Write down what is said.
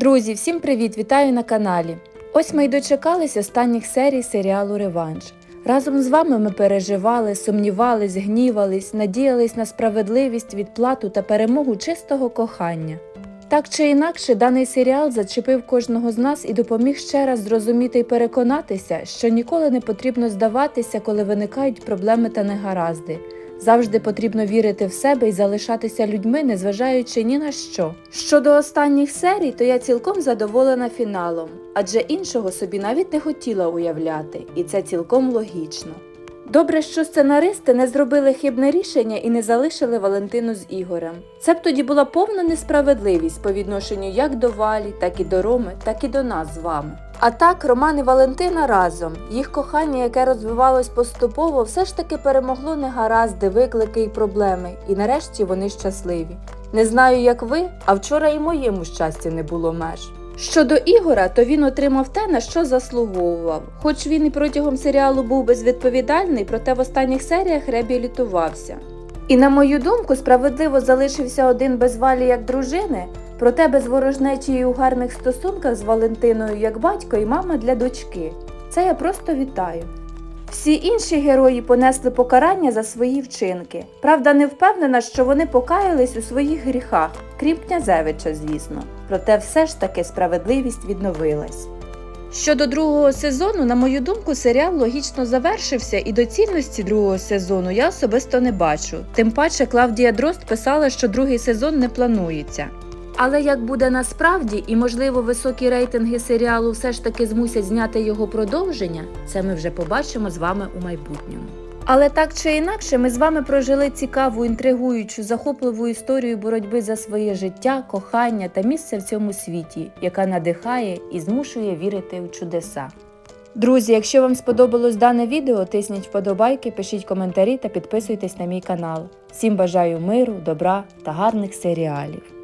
Друзі, всім привіт! Вітаю на каналі. Ось ми й дочекались останніх серій серіалу Реванш. Разом з вами ми переживали, сумнівались, гнівались, надіялись на справедливість, відплату та перемогу чистого кохання. Так чи інакше, даний серіал зачепив кожного з нас і допоміг ще раз зрозуміти і переконатися, що ніколи не потрібно здаватися, коли виникають проблеми та негаразди. Завжди потрібно вірити в себе і залишатися людьми, незважаючи ні на що. Щодо останніх серій, то я цілком задоволена фіналом, адже іншого собі навіть не хотіла уявляти, і це цілком логічно. Добре, що сценаристи не зробили хибне рішення і не залишили Валентину з Ігорем. Це б тоді була повна несправедливість по відношенню як до Валі, так і до Роми, так і до нас з вами. А так, Роман і Валентина разом. Їх кохання, яке розвивалось поступово, все ж таки перемогло негаразди, виклики і проблеми, і нарешті вони щасливі. Не знаю, як ви, а вчора і моєму щастя не було меж. Щодо Ігора, то він отримав те, на що заслуговував. Хоч він і протягом серіалу був безвідповідальний, проте в останніх серіях реабілітувався. І на мою думку, справедливо залишився один без валі як дружини, проте без ворожнечі і у гарних стосунках з Валентиною як батько і мама для дочки. Це я просто вітаю. Всі інші герої понесли покарання за свої вчинки. Правда, не впевнена, що вони покаялись у своїх гріхах, крім князевича, звісно. Проте все ж таки справедливість відновилась. Щодо другого сезону, на мою думку, серіал логічно завершився, і доцільності другого сезону я особисто не бачу. Тим паче Клавдія Дрозд писала, що другий сезон не планується. Але як буде насправді, і можливо високі рейтинги серіалу все ж таки змусять зняти його продовження, це ми вже побачимо з вами у майбутньому. Але так чи інакше, ми з вами прожили цікаву, інтригуючу, захопливу історію боротьби за своє життя, кохання та місце в цьому світі, яка надихає і змушує вірити у чудеса. Друзі, якщо вам сподобалось дане відео, тисніть вподобайки, пишіть коментарі та підписуйтесь на мій канал. Всім бажаю миру, добра та гарних серіалів.